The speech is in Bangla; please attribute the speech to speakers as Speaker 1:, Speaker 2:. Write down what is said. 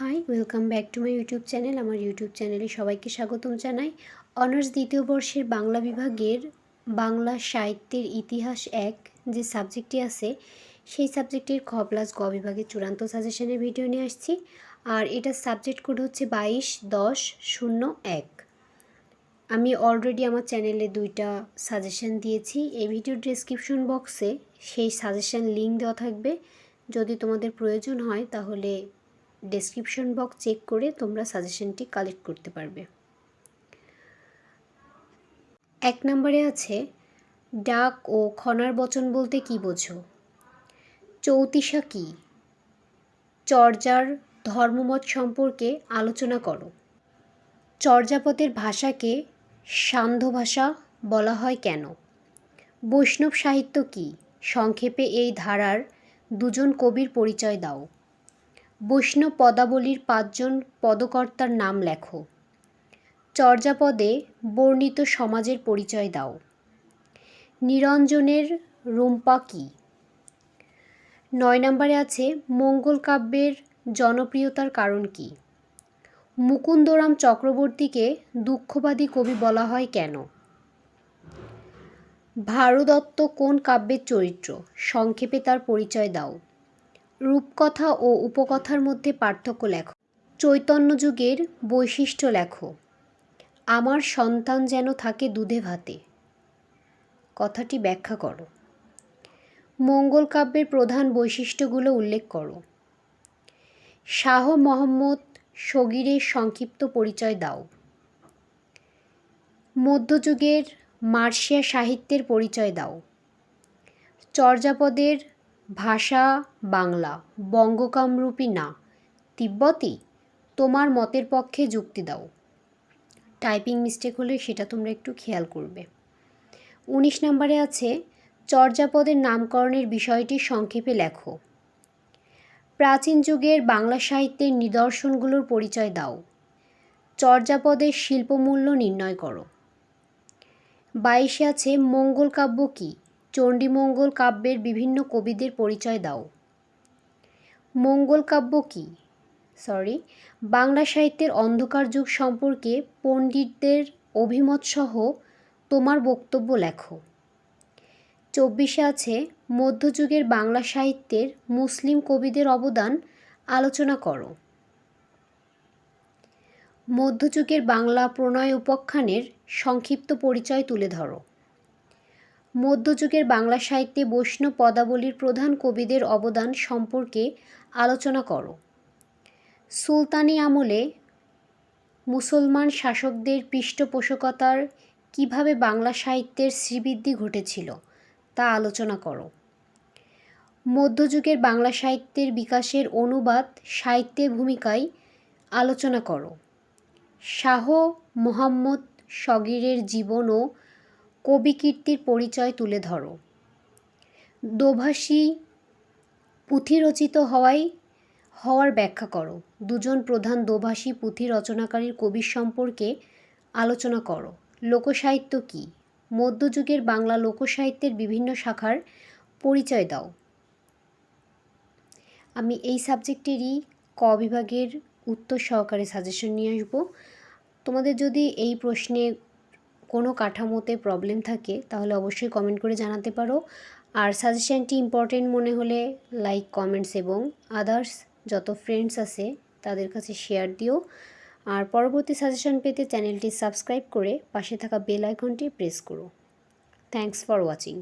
Speaker 1: Hi welcome back to my YouTube channel আমার ইউটিউব চ্যানেলে সবাইকে স্বাগতম জানাই। অনার্স দ্বিতীয় বর্ষের বাংলা বিভাগের বাংলা সাহিত্যের ইতিহাস এক যে সাবজেক্টটি আছে, সেই সাবজেক্টের খ প্লাস গ বিভাগের চূড়ান্ত সাজেশনের ভিডিও নিয়ে আসছি। আর এটার সাবজেক্ট কোড হচ্ছে বাইশ, দশ, শূন্য, এক। আমি অলরেডি আমার চ্যানেলে দুইটা সাজেশন দিয়েছি। এই ভিডিওর ডিসক্রিপশন বক্সে সেই সাজেশন লিঙ্ক দেওয়া থাকবে। যদি তোমাদের প্রয়োজন হয়, তাহলে ডেসক্রিপশন বক্স চেক করে তোমরা সাজেশনটি কালেক্ট করতে পারবে। এক নম্বরে আছে, ডাক ও খনার বচন বলতে কি বোঝো? চৌতিসা কি? চর্যার ধর্মমত সম্পর্কে আলোচনা করো। চর্যাপদের ভাষাকে সান্ধ্য ভাষা বলা হয় কেন? বৈষ্ণব সাহিত্য কি? সংক্ষেপে এই ধারার দুজন কবির পরিচয় দাও। বৈষ্ণব পদাবলীর পাঁচজন পদকর্তার নাম লেখো। চর্যাপদে বর্ণিত সমাজের পরিচয় দাও। নিরঞ্জনের রুম্পা কী? নয় নম্বরে আছে, মঙ্গল কাব্যের জনপ্রিয়তার কারণ কি? মুকুন্দরাম চক্রবর্তীকে দুঃখবাদী কবি বলা হয় কেন? ভারদত্ত কোন কাব্যের চরিত্র? সংক্ষেপে তার পরিচয় দাও। রূপকথা ও উপকথার মধ্যে পার্থক্য লেখো। চৈতন্য যুগের বৈশিষ্ট্য লেখো। আমার সন্তান যেন থাকে দুধে ভাতে। কথাটি ব্যাখ্যা করো। মঙ্গল কাব্যের প্রধান বৈশিষ্ট্যগুলো উল্লেখ করো। শাহ মোহাম্মদ সগিরের সংক্ষিপ্ত পরিচয় দাও। মধ্যযুগের মার্শিয়া সাহিত্যের পরিচয় দাও। চর্যাপদের ভাষা, বাংলা, বঙ্গকামরূপী না। তিব্বতী, তোমার মতের পক্ষে যুক্তি দাও। টাইপিং মিস্টেক হলে সেটা তোমরা একটু খেয়াল করবে। উনিশ নম্বরে আছে, চর্যাপদের নামকরণের বিষয়টি সংক্ষেপে লেখো। প্রাচীন যুগের বাংলা সাহিত্যের নিদর্শনগুলোর পরিচয় দাও। চর্যাপদের শিল্পমূল্য নির্ণয় করো। বাইশে আছে, মঙ্গল কাব্য কী? চণ্ডীমঙ্গল কাব্যের বিভিন্ন কবিদের পরিচয় দাও। মঙ্গল কাব্য কী? সরি বাংলা সাহিত্যের অন্ধকার যুগ সম্পর্কে পণ্ডিতদের অভিমতসহ তোমার বক্তব্য লেখো। চব্বিশে আছে মধ্যযুগের বাংলা সাহিত্যের মুসলিম কবিদের অবদান আলোচনা করো। মধ্যযুগের বাংলা প্রণয় উপাখ্যানের সংক্ষিপ্ত পরিচয় তুলে ধরো। মধ্যযুগের বাংলা সাহিত্যে বৈষ্ণব পদাবলীর প্রধান কবিদের অবদান সম্পর্কে আলোচনা করো। সুলতানি আমলে মুসলমান শাসকদের পৃষ্ঠপোষকতার কীভাবে বাংলা সাহিত্যের শ্রীবৃদ্ধি ঘটেছিল তা আলোচনা করো। মধ্যযুগের বাংলা সাহিত্যের বিকাশের অনুবাদ সাহিত্যের ভূমিকায় আলোচনা করো। শাহ মোহাম্মদ সগিরের জীবন ও কবিকীর্তির পরিচয় তুলে ধরো। দোভাষী পুঁথি রচিত হওয়াই হওয়ার ব্যাখ্যা করো। দুজন প্রধান দোভাষী পুঁথি রচনাকারীর কবির সম্পর্কে আলোচনা করো। লোকসাহিত্য কী? মধ্যযুগের বাংলা লোকসাহিত্যের বিভিন্ন শাখার পরিচয় দাও। আমি এই সাবজেক্টেরই ক বিভাগের উত্তর সহকারে সাজেশন নিয়ে আসব। তোমাদের যদি এই প্রশ্নে কোনো কাঠামোতে প্রবলেম থাকে, তাহলে অবশ্যই কমেন্ট করে জানাতে পারো। আর সাজেশানটি ইম্পর্টেন্ট মনে হলে লাইক কমেন্টস এবং আদার্স যত ফ্রেন্ডস আছে, তাদের কাছে শেয়ার দিও। আর পরবর্তী সাজেশান পেতে চ্যানেলটি সাবস্ক্রাইব করে পাশে থাকা বেল আইকনটি প্রেস করো। Thanks for watching